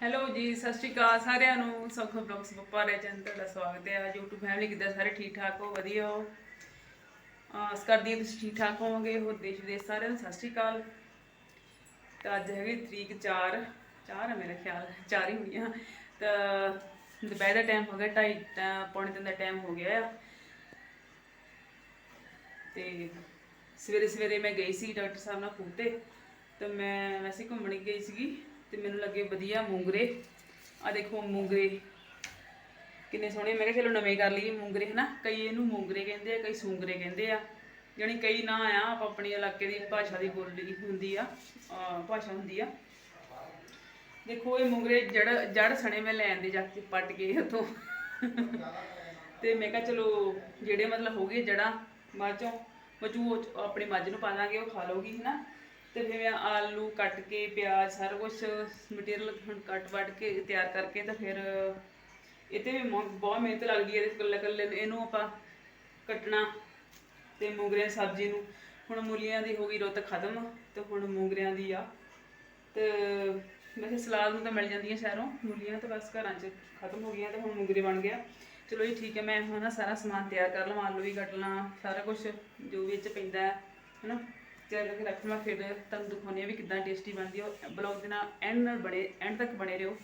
Hello ਜੀ, ਸਤਿ ਸ਼੍ਰੀ ਅਕਾਲ ਸਾਰਿਆਂ ਨੂੰ। ਸੌਖਾ ਬਲੌਗਸ ਪਪਾ ਰੇ ਚੈਨਲ ਤੁਹਾਡਾ ਸਵਾਗਤ ਹੈ। YouTube ਫੈਮਿਲੀ ਕਿੱਦਾਂ? ਸਾਰੇ ਠੀਕ ਠਾਕ ਹੋ? ਵਧੀਆ ਹੋ? ਆਸ ਕਰਦੀ ਹਾਂ ਤੁਸੀਂ ਠੀਕ ਠਾਕ ਹੋਵੋਗੇ। ਹੋਰ ਦੇਸ਼ ਵਿਦੇਸ਼ ਸਾਰਿਆਂ ਨੂੰ ਸਤਿ ਸ਼੍ਰੀ ਅਕਾਲ। ਤਾਂ ਅੱਜ ਹੈਗੀ ਤਰੀਕ 4 4 ਹੈ ਮੇਰਾ ਖਿਆਲ 4 ਹੀ ਹੋਈਆਂ ਤਾਂ ਦੁਪਹਿਰ ਦਾ ਟਾਈਮ ਹੋ ਗਿਆ ਢਾਈ, ਤਾਂ ਪੌਣੇ ਤਿੰਨ ਦਾ ਟਾਈਮ ਹੋ ਗਿਆ ਆ। ਤੇ ਸਵੇਰੇ ਸਵੇਰੇ ਮੈਂ ਗਈ ਸੀ ਡਾਕਟਰ ਸਾਹਿਬ ਨਾਲ ਖੂਹ ਤਾਂ ਮੈਂ ਵੈਸੇ ਘੁੰਮਣ ਗਈ ਸੀਗੀ। ਤੇ ਮੈਨੂੰ ਲੱਗੇ ਵਧੀਆ ਮੂੰਗਰੇ। ਆ ਦੇਖੋ ਮੂੰਗਰੇ ਕਿੰਨੇ ਸੋਹਣੇ। ਮੈਂ ਕਿਹਾ ਚਲੋ ਨਵੇਂ ਕਰ ਲਈਏ ਮੂੰਗਰੇ, ਹਨਾ? ਕਈ ਇਹਨੂੰ ਮੂੰਗਰੇ ਕਹਿੰਦੇ ਆ, ਕਈ ਸੂੰਗਰੇ ਕਹਿੰਦੇ ਆ। ਜਾਣੀ ਕਈ ਨਾਂ ਆ, ਆਪ ਆਪਣੀ ਇਲਾਕੇ ਦੀ ਭਾਸ਼ਾ ਦੀ ਬੋਲੀ ਹੁੰਦੀ ਆ ਭਾਸ਼ਾ ਹੁੰਦੀ ਆ। ਦੇਖੋ ਇਹ ਮੂੰਗਰੇ ਜੜ ਜੜ ਸਣੇ ਮੈਂ ਲੈਣ ਦੇ ਜਾ ਕੇ ਪੱਟ ਕੇ ਉਥੋਂ। ਤੇ ਮੈਂ ਕਿਹਾ ਚਲੋ ਜਿਹੜੇ ਮਤਲਬ ਹੋ ਗਏ ਜੜਾਂ ਬਾਅਦ ਚੋਂ ਬਚੂ ਉਹ ਆਪਣੀ ਮੱਝ ਨੂੰ ਪਾ ਦਾਂਗੇ, ਉਹ ਖਾ ਲਊਗੀ, ਹਨਾ? ਤੇ ਫਿਰ ਮੈਂ ਆਲੂ ਕੱਟ ਕੇ, ਪਿਆਜ਼, ਸਾਰਾ ਕੁਝ ਮਟੀਰੀਅਲ ਹੁਣ ਕੱਟ ਵੱਟ ਕੇ ਤਿਆਰ ਕਰਕੇ ਤਾਂ ਫਿਰ ਇਹ ਤੇ ਵੀ ਮੌ- ਬਹੁਤ ਮਿਹਨਤ ਲੱਗਦੀ ਹੈ ਇਹਦੇ ਕੱਲੇ ਕੱਲੇ ਇਹਨੂੰ ਆਪਾਂ ਕੱਟਣਾ ਤੇ ਮੂੰਗਰਿਆਂ ਦੀ ਸਬਜ਼ੀ ਨੂੰ। ਹੁਣ ਮੂਲੀਆਂ ਦੀ ਹੋ ਗਈ ਰੁੱਤ ਖਤਮ ਤੇ ਹੁਣ ਮੂੰਗਰਿਆਂ ਦੀ ਆ। ਤੇ ਵੈਸੇ ਸਲਾਦ ਨੂੰ ਤਾਂ ਮਿਲ ਜਾਂਦੀਆਂ ਸ਼ਹਿਰੋਂ, ਮੂਲੀਆਂ ਤਾਂ ਬਸ ਘਰਾਂ 'ਚ ਖਤਮ ਹੋ ਗਈਆਂ ਤੇ ਹੁਣ ਮੂੰਗਰੇ ਬਣ ਗਿਆ। ਚਲੋ ਜੀ ਠੀਕ ਹੈ, ਮੈਂ ਹੁਣ ਨਾ ਸਾਰਾ ਸਮਾਨ ਤਿਆਰ ਕਰ ਲਵਾਂ, ਆਲੂ ਵੀ ਕੱਟ ਲਾਂ, ਸਾਰਾ ਕੁਝ ਜੋ ਵੀ ਇਹ 'ਚ ਪੈਂਦਾ ਹੈ, ਹਨਾ? ਤਿਆਰ ਕਰਕੇ ਰੱਖ ਲਵਾਂ ਫਿਰ ਤੁਹਾਨੂੰ ਦਿਖਾਉਂਦੀ ਹਾਂ ਵੀ ਕਿੱਦਾਂ ਟੇਸਟੀ ਬਣਦੀ ਹੈ ਬਲੌਗ ਦੇ ਨਾਲ ਐਂਡ ਨਾਲ ਬਣੇ ਐਂਡ ਤੱਕ ਬਣੇ ਰਹੋ।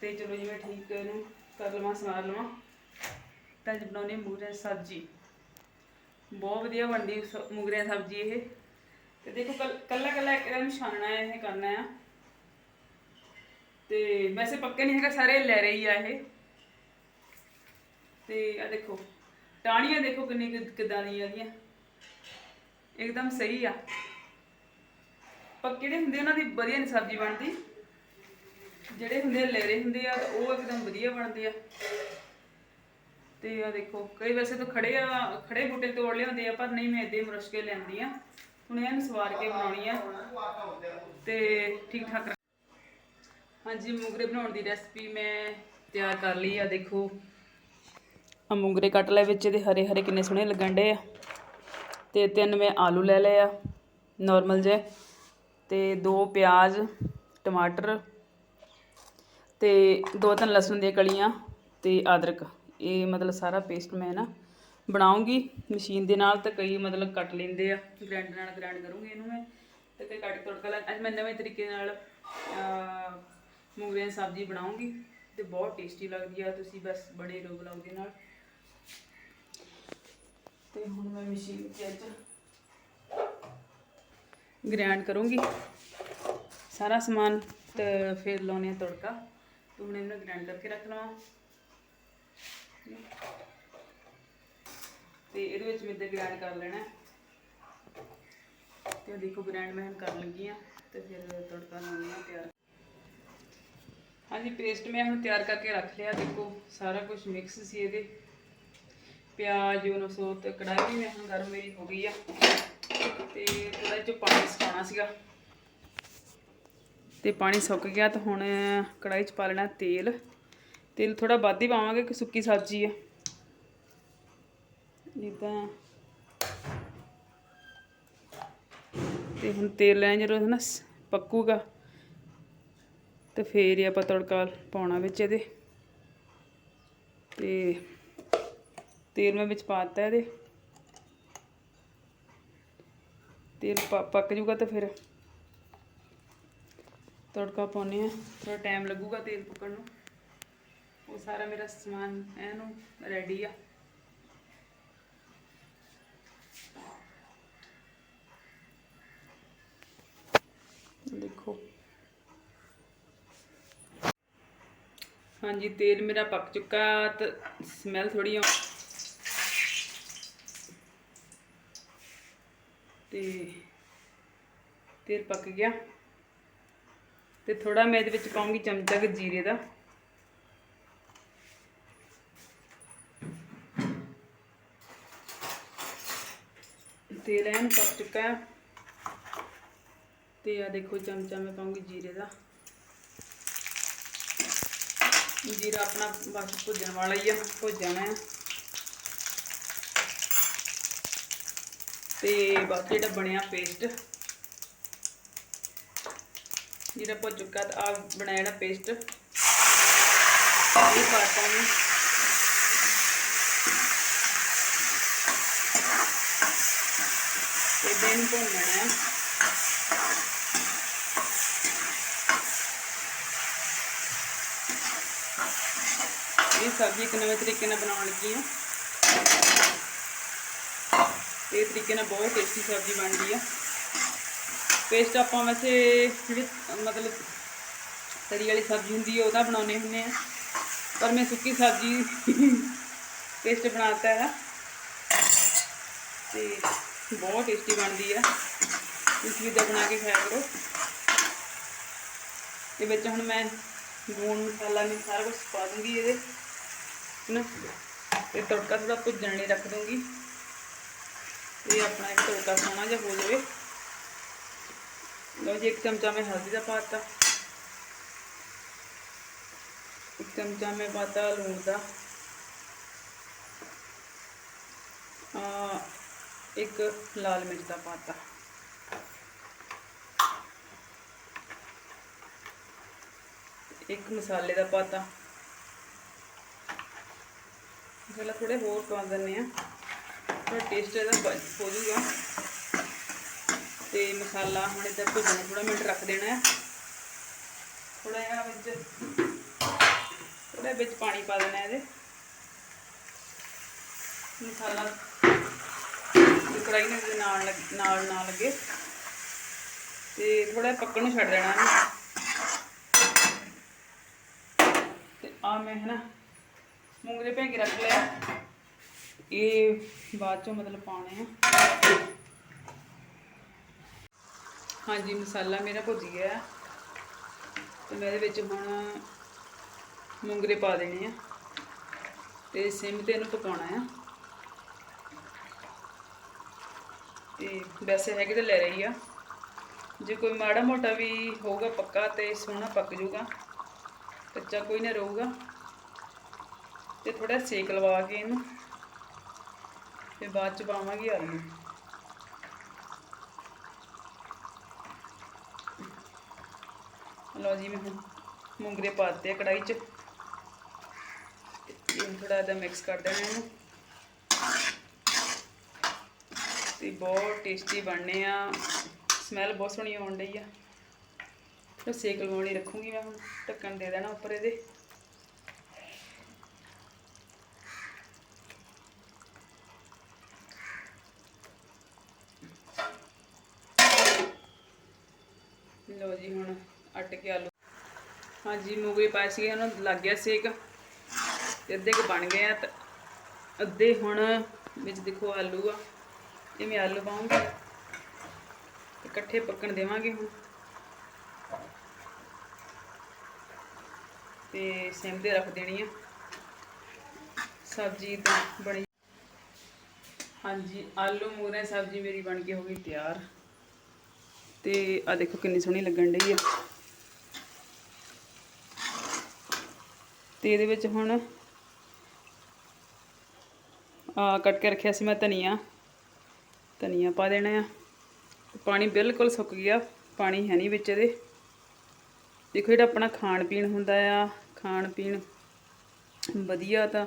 ਤੇ ਚਲੋ ਜੀ, ਮੈਂ ਠੀਕ ਇਹਨੂੰ ਕਰ ਲਵਾਂ ਸਮਾਰ ਲਵਾਂ। ਤਾਂ ਅੱਜ ਬਣਾਉਣੀ ਮੂੰਗਰਿਆਂ ਦੀ ਸਬਜ਼ੀ। ਬਹੁਤ ਵਧੀਆ ਬਣਦੀ ਸ- ਦੀ ਸਬਜ਼ੀ ਇਹ। ਤੇ ਦੇਖੋ, ਕੱਲ- ਕੱਲਾ ਕੱਲਾ ਇੱਕ ਇਹਨੂੰ ਛਾਨਣਾ ਹੈ, ਇਹ ਕਰਨਾ ਆ ਤੇ ਵੈਸੇ ਪੱਕੇ ਨਹੀਂ ਹੈਗਾ, ਸਾਰੇ ਲੈ ਰਹੀ ਆ ਇਹ। ਤੇ ਆ ਦੇਖੋ ਟਾਣੀਆਂ ਦੇਖੋ ਕਿੰਨੀ ਕਿ- ਕਿੱਦਾਂ ਦੀਆਂ ਇਹਦੀਆਂ ਇੱਕਦਮ ਸਹੀ ਆ। ਪੱਕੇ ਜਿਹੜੇ ਹੁੰਦੇ, ਉਹਨਾਂ ਦੀ ਵਧੀਆ ਨਹੀਂ ਸਬਜ਼ੀ ਬਣਦੀ। ਜਿਹੜੇ ਹੁੰਦੇ ਲੇਰੇ ਹੁੰਦੇ ਆ ਉਹ ਇੱਕਦਮ ਵਧੀਆ ਬਣਦੇ ਆ। ਤੇ ਆ ਦੇਖੋ, ਕਈ ਵੈਸੇ ਤਾਂ ਖੜੇ ਆ, ਖੜੇ ਬੂਟੇ ਤੋੜ ਲਿਆਉਂਦੇ ਆ, ਪਰ ਨਹੀਂ, ਮੈਂ ਇਦਾਂ ਮੁਰਸ਼ ਕੇ ਲੈਂਦੀ ਆ। ਹੁਣ ਇਹਨੂੰ ਸਵਾਰ ਕੇ ਬਣਾਉਣੀ ਆ। ਤੇ ਠੀਕ ਠਾਕ ਰੱਖ- ਹਾਂਜੀ, ਮੂੰਗਰੇ ਬਣਾਉਣ ਦੀ ਰੈਸਪੀ ਮੈਂ ਤਿਆਰ ਕਰ ਲਈ ਆ, ਦੇਖੋ। ਆ ਮੂੰਗਰੇ ਕੱਟ ਲਏ ਵਿੱਚ, ਇਹਦੇ ਹਰੇ ਹਰੇ ਕਿੰਨੇ ਸੋਹਣੇ ਲੱਗਣ ਡੇ ਆ। ਅਤੇ ਤਿੰਨ ਮੈਂ ਆਲੂ ਲੈ ਲਏ ਆ ਨਾਰਮਲ ਜੇ। ਤੇ ਦੋ ਪਿਆਜ਼ ਟਮਾਟਰ ਅਤੇ ਦੋ ਤਿੰਨ ਲਸਣ ਦੀਆਂ ਕਲੀਆਂ ਅਤੇ ਅਦਰਕ। ਇਹ ਮਤਲਬ ਸਾਰਾ ਪੇਸਟ ਮੈਂ ਨਾ ਬਣਾਉਂਗੀ। ਮਸ਼ੀਨ ਦੇ ਨਾਲ ਤੇ ਕਈ ਮਤਲਬ ਕੱਟ ਲੈਂਦੇ ਆ। ਗ੍ਰਾਈਂਡਰ ਨਾਲ ਗ੍ਰਾਈਂਡ ਕਰੂੰਗੀ ਇਹਨੂੰ ਮੈਂ ਤੇ ਕਈ ਕੱਟ ਕੇ ਤੜਕਾ ਲਾ ਅੱਜ ਮੈਂ ਨਵੇਂ ਤਰੀਕੇ ਨਾਲ ਅਹ, ਦੀ ਸਬਜ਼ੀ ਬਣਾਉਂਗੀ ਤੇ ਬਹੁਤ ਟੇਸਟੀ ਲੱਗਦੀ ਆ। ਤੁਸੀਂ ਬਸ ਬਣੇ ਰਹੋ ਬਲੌਗ ਦੇ ਨਾਲ। ਤੇ ਹੁਣ ਮੈਂ ਮਸ਼ੀਨ 'ਚ ਅੱਜ ਗ੍ਰਾਈਂਡ ਕਰੂੰਗੀ। ਸਾਰਾ ਸਮਾਨ ਤੇ ਫਿਰ ਲਾਉਣੇ ਤੜਕਾ। ਤੇ ਹੁਣ ਇਹਨੂੰ ਗ੍ਰਾਈਂਡ ਕਰਕੇ ਰੱਖ ਲਵਾਂ। ਤੇ ਇਹਦੇ ਵਿੱਚ ਮੈਂ ਤੇ ਗ੍ਰਾਈਂਡ ਕਰ ਲੈਣਾ ਤੇ ਦੇਖੋ ਗ੍ਰਾਈਂਡ ਮੈਂ ਹੁਣ ਕਰਨ ਲੱਗੀ ਆ ਤੇ ਫਿਰ ਤੜਕਾ ਲਾਉਣੀ ਆ ਤਿਆਰ। ਹਾਂਜੀ ਪੇਸਟ ਮੈਂ ਹੁਣ ਤਿਆਰ ਕਰਕੇ ਰੱਖ ਲਿਆ। ਦੇਖੋ, ਸਾਰਾ ਕੁਝ ਮਿਕਸ ਸੀ ਇਹਦੇ। ਪਿਆਜ਼ ਉਹਨੂੰ ਸੋ ਤੇ ਕੜਾਹੀ ਵੀ ਮੈਂ ਹੁਣ ਗਰਮ ਮੇਰੀ ਹੋ ਗਈ ਆ। ਤੇ ਥੋੜਾ ਜਿਹਾ ਪਾਣੀ ਸੁਕਾਉਣਾ ਸੀਗਾ। ਤੇ ਪਾਣੀ ਸੁੱਕ ਗਿਆ ਤਾਂ ਹੁਣ ਕੜਾਹੀ 'ਚ ਪਾ ਲੈਣਾ ਤੇਲ। ਤੇਲ ਥੋੜਾ ਵੱਧ ਹੀ ਪਾਵਾਂਗੇ ਕਿ ਸੁੱਕੀ ਸਬਜ਼ੀ ਆ। ਜਿੱਦਾਂ ਤੇ ਹੁਣ ਤੇਲ ਲੈਣ ਜਦੋਂ ਨਾ ਪੱਕੂਗਾ, ਤੇ ਫੇਰ ਹੀ ਆਪਾਂ ਤੜਕਾ ਪਾਉਣਾ ਵਿੱਚ ਇਹਦੇ। ਤੇ ਤੇਲ ਮੈਂ ਵਿੱਚ ਪਾ ਦਿੱਤਾ ਇਹਦੇ। ਤੇਲ ਪੱਕ ਜੂਗਾ ਤਾਂ ਫਿਰ ਤੜਕਾ ਪਾਉਨੇ ਆ ਥੋੜਾ ਟਾਈਮ ਲੱਗੂਗਾ ਤੇਲ ਪੱਕਣ ਨੂੰ। ਉਹ ਸਾਰਾ ਮੇਰਾ ਸਮਾਨ ਐਨੂੰ ਰੈਡੀ ਆ। ਦੇਖੋ। ਹਾਂਜੀ, ਤੇਲ ਮੇਰਾ ਪੱਕ ਚੁੱਕਾ। ਤੇ ਸਮੈਲ ਥੋੜੀ ਆ ਤੇ ਤੇਲ ਪੱਕ ਗਿਆ। ਤੇ ਥੋੜਾ ਮੈਂ ਇਹਦੇ ਵਿੱਚ ਪਾਉਂਗੀ ਚਮਚਾ ਕੁ ਜੀਰੇ ਦਾ। ਤੇਲ ਐਨ ਪੱਕ ਚੁੱਕਾ ਹੈ। ਤੇ ਆ ਦੇਖੋ ਚਮਚਾ ਮੈਂ ਪਾਉਂਗੀ ਜੀਰੇ ਦਾ। ਜੀਰਾ ਆਪਣਾ ਬਸ ਭੁੱਜਣ ਵਾਲਾ ਹੀ ਆ ਭੁੱਜ ਜਾਣਾ ਹੈ। ਤੇ ਬਾਕੀ ਜਿਹੜਾ ਬਣਿਆ ਪੇਸਟ ਜੀਰਾ ਭੁੱਜ ਚੁੱਕਾ ਤਾਂ ਆ ਬਣਾਇਆ ਜਿਹੜਾ ਪੇਸਟ ਇਹ ਪਾਤਾ ਨੂੰ ਤੇ ਦਿਨ ਭੁੰਨ ਲੈਣਾ ਹੈ। ਇਹ ਸਬਜ਼ੀ ਇੱਕ ਨਵੇਂ ਤਰੀਕੇ ਨਾਲ ਬਣਾਉਣ ਲੱਗੀ ਹਾਂ। ਤੇ ਇਹ ਤਰੀਕੇ ਨਾਲ ਬਹੁਤ ਪੇਸਟ ਆਪਾਂ ਵੈਸੇ ਜਿਹੜੀ, ਮਤਲਬ ਤਰੀ ਵਾਲੀ ਸਬਜ਼ੀ ਹੁੰਦੀ ਹੈ, ਉਹਦਾ ਬਣਾਉਨੇ ਹੁੰਨੇ ਆ ਪਰ ਮੈਂ ਸੁੱਕੀ ਸਬਜ਼ੀ ਪੇਸਟ ਬਣਾਤਾ ਹੈ। ਤੇ ਬਹੁਤ ਟੇਸਟੀ ਬਣਦੀ ਆ ਤੁਸੀਂ ਵੀ ਤਾਂ ਬਣਾ ਕੇ ਖਾਇਆ ਕਰੋ। ਇਹ ਵਿੱਚ ਹੁਣ ਮੈਂ ਲੂਣ, ਮਸਾਲਾ ਵੀ ਸਾਰਾ ਕੁਝ ਪਾ ਦੂੰਗੀ ਇਹਦੇ। ਨਾ ਤੇ ਤੜਕਾ ਥੋੜਾ ਭੁੱਜਣ ਲਈ ਰੱਖ ਦੂੰਗੀ। ਇਹ ਆਪਣਾ ਇੱਕ ਤੜਕਾ ਸੋਹਣਾ ਜਿਹਾ ਹੋ ਜਾਵੇ। ਲਓ ਜੀ, ਇੱਕ ਚਮਚਾ ਮੈਂ ਹਲਦੀ ਦਾ ਪਾਤਾ। ਇੱਕ ਚਮਚਾ ਮੈਂ ਪਾਤਾ ਲੂਣ ਦਾ। ਆ ਇੱਕ ਲਾਲ ਮਿਰਚ ਦਾ ਪਾਤਾ। ਇੱਕ ਮਸਾਲੇ ਦਾ ਪਾਤਾ। ਪਹਿਲਾਂ ਥੋੜੇ ਹੋਰ ਪਾ ਦਿੰਨੇ ਆ ਥੋੜਾ ਟੇਸਟ ਇਹਦਾ ਹੋ ਜਾਊਗਾ। ਤੇ ਮਸਾਲਾ ਹੁਣ ਇੱਧਰ ਭੁੱਜਣਾ ਥੋੜਾ ਮਿੰਟ ਰੱਖ ਦੇਣਾ ਹੈ। ਥੋੜਾ ਜਿਹਾ ਵਿੱਚ ਥੋੜਾ ਵਿੱਚ ਪਾਣੀ ਪਾ ਦੇਣਾ ਇਹਦੇ। ਮਸਾਲਾ ਤੇ ਕੜਾਈ ਨੂੰ ਨਾਲ ਲੱਗ- ਨਾਲ ਨਾ ਲੱਗੇ। ਤੇ ਥੋੜਾ ਪੱਕਣ ਨੂੰ ਛੱਡ ਦੇਣਾ ਇਹਨੂੰ। ਤੇ ਆ ਮੈਂ ਹੈ ਨਾ ਮੂੰਗਰੇ ਭੇ ਕੇ ਰੱਖ ਲਿਆ ਇਹ ਬਾਅਦ ਚੋਂ ਮਤਲਬ ਪਾਉਣੇ ਆ। ਹਾਂਜੀ, ਮਸਾਲਾ ਮੇਰਾ ਭੁੱਜ ਗਿਆ ਹੈ। ਤੇ ਮੈਂ ਇਹਦੇ ਵਿੱਚ ਹੁਣ ਮੂੰਗਰੇ ਪਾ ਦੇਣੇ ਆ। ਤੇ ਸਿਮ ਤੇ ਇਹਨੂੰ ਪਕਾਉਣਾ ਆ। ਤੇ ਵੈਸੇ ਹੈਗੇ ਤਾਂ ਲੈ ਰਹੀ ਆ। ਜੇ ਕੋਈ ਮਾੜਾ ਮੋਟਾ ਵੀ ਹੋਊਗਾ ਪੱਕਾ ਤੇ ਸੋਹਣਾ ਪੱਕ ਜਾਊਗਾ ਕੱਚਾ ਕੋਈ ਨਾ ਰਹੂਗਾ। ਤੇ ਥੋੜਾ ਸੇਕ ਲਵਾ ਕੇ ਇਹਨੂੰ, ਤੇ ਬਾਅਦ ਚ ਪਾਵਾਂਗੇ ਆਲੂ। ਲਓ ਜੀ ਮੈਂ ਹੁਣ ਮੂੰਗਰੇ ਪਾਤੇ ਕੜਾਈ ਚ। ਤੇ ਇਹ ਥੋੜਾ ਜਿਹਾ ਮਿਕਸ ਕਰ ਦੇਣਾ ਇਹਨੂੰ। ਤੇ ਬਹੁਤ ਟੇਸਟੀ ਬਣਨੇ ਆ। ਸਮੈਲ ਬਹੁਤ ਸੋਹਣੀ ਆਉਣ ਡਈ ਆ। ਤੇ ਸੇਕ ਲਵਾਉਣੀ ਰੱਖੂੰਗੀ ਮੈਂ ਹੁਣ, ਢੱਕਣ ਦੇ ਦੇਣਾ ਉੱਪਰ ਇਹਦੇ। ਲਓ ਜੀ ਹੁਣ ਕੱਟ ਕੇ ਆਲੂ। ਹਾਂਜੀ ਮੂੰਗੀ ਪਾਏ ਸੀਗੇ ਉਹਨਾਂ ਨੂੰ ਲੱਗ ਗਿਆ ਸੇਕ ਅੱਧੇ ਕ ਬਣ ਗਏ ਆ ਤੇ ਅੱਧੇ ਹੁਣ ਵਿੱਚ ਦੇਖੋ ਆਲੂ ਆ। ਇਹ ਮੈਂ ਆਲੂ ਪਾਉਂਗੀ ਇਕੱਠੇ ਪੱਕਣ ਦੇਵਾਂਗੇ ਹੁਣ। ਤੇ ਸਿਮ ਤੇ ਰੱਖ ਦੇਣੀ ਆ। ਸਬਜ਼ੀ ਤਾਂ ਬਣੀ। ਹਾਂਜੀ, ਆਲੂ ਮੂਰੇ ਸਬਜ਼ੀ ਮੇਰੀ ਬਣ ਕੇ ਹੋ ਗਈ ਤਿਆਰ। ਤੇ ਆ ਦੇਖੋ ਕਿੰਨੀ ਸੋਹਣੀ ਲੱਗਣ ਡਈ ਆ। ਤੇ ਇਹਦੇ ਵਿੱਚ ਹੁਣ ਆ ਕੱਟ ਕੇ ਰੱਖਿਆ ਸੀ ਮੈਂ ਧਨੀਆ। ਧਨੀਆ ਪਾ ਦੇਣਾ ਆ। ਪਾਣੀ ਬਿਲਕੁਲ ਸੁੱਕ ਗਿਆ। ਪਾਣੀ ਹੈ ਨਹੀਂ ਵਿੱਚ ਇਹਦੇ। ਦੇਖੋ ਜਿਹੜਾ ਆਪਣਾ ਖਾਣ ਪੀਣ ਹੁੰਦਾ ਆ ਖਾਣ ਪੀਣ ਵਧੀਆ ਤਾਂ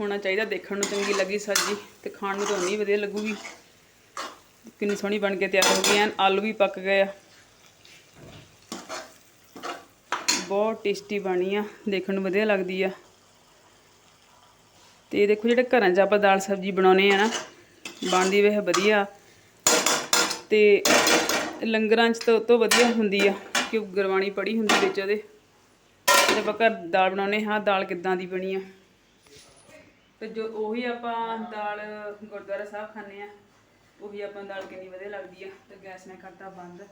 ਹੋਣਾ ਚਾਹੀਦਾ। ਦੇਖਣ ਨੂੰ ਚੰਗੀ ਲੱਗੀ ਸਬਜ਼ੀ ਤੇ ਖਾਣ ਨੂੰ ਤਾਂ ਉਨੀ ਵਧੀਆ ਲੱਗੂਗੀ। ਕਿੰਨੀ ਸੋਹਣੀ ਬਣ ਕੇ ਤਿਆਰ ਹੋ ਗਈ ਐਨ। ਆਲੂ ਵੀ ਪੱਕ ਗਏ ਆ। ਬਹੁਤ ਟੇਸਟੀ ਬਣੀ ਆ, ਦੇਖਣ ਨੂੰ ਵਧੀਆ ਲੱਗਦੀ ਆ। ਤੇ ਦੇਖੋ ਜਿਹੜੇ ਘਰਾਂ 'ਚ ਆਪਾਂ ਦਾਲ ਸਬਜ਼ੀ ਬਣਾਉਨੇ ਆ ਨਾ, ਬਣਦੀ ਵੇਖ ਵਧੀਆ। ਤੇ ਲੰਗਰਾਂ 'ਚ ਤਾਂ ਉਹ ਤੋਂ ਵਧੀਆ ਹੁੰਦੀ ਆ, ਕਿ ਗੁਰਬਾਣੀ ਪੜੀ ਹੁੰਦੀ ਵਿੱਚ ਉਹਦੇ। ਤੇ ਆਪਾਂ ਘਰ ਦਾਲ ਬਣਾਉਨੇ ਹਾਂ, ਦਾਲ ਕਿੱਦਾਂ ਦੀ ਬਣੀ ਆ। ਤੇ ਜੋ ਉਹੀ ਆਪਾਂ ਦਾਲ ਗੁਰਦੁਆਰਾ ਸਾਹਿਬ ਖਾਂਦੇ ਆ, ਉਹੀ ਆਪਾਂ ਦਾਲ ਕਿੰਨੀ ਵਧੀਆ ਲੱਗਦੀ ਆ। ਤੇ ਗੈਸ ਮੈਂ ਕਰਤਾ ਬੰਦ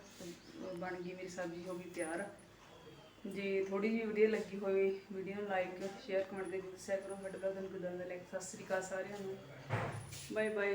ਬਣ ਗਈ ਮੇਰੀ ਸਬਜ਼ੀ, ਹੋ ਗਈ ਤਿਆਰ। ਜੇ ਥੋੜੀ ਜਿਹੀ ਵਧੀਆ ਲੱਗੀ ਹੋਵੇ ਵੀਡੀਓ ਨੂੰ ਲਾਈਕ ਸ਼ੇਅਰ ਕਮੈਂਟ ਦੇ ਦੱਸਿਆ ਕਰੋ। ਸਾਡੇ ਬਲਗਨ ਗੁਦਾਂ ਦਾ ਲਾਈਕ ਸਤਿ ਸ੍ਰੀ ਅਕਾਲ ਸਾਰਿਆਂ ਨੂੰ। Bye bye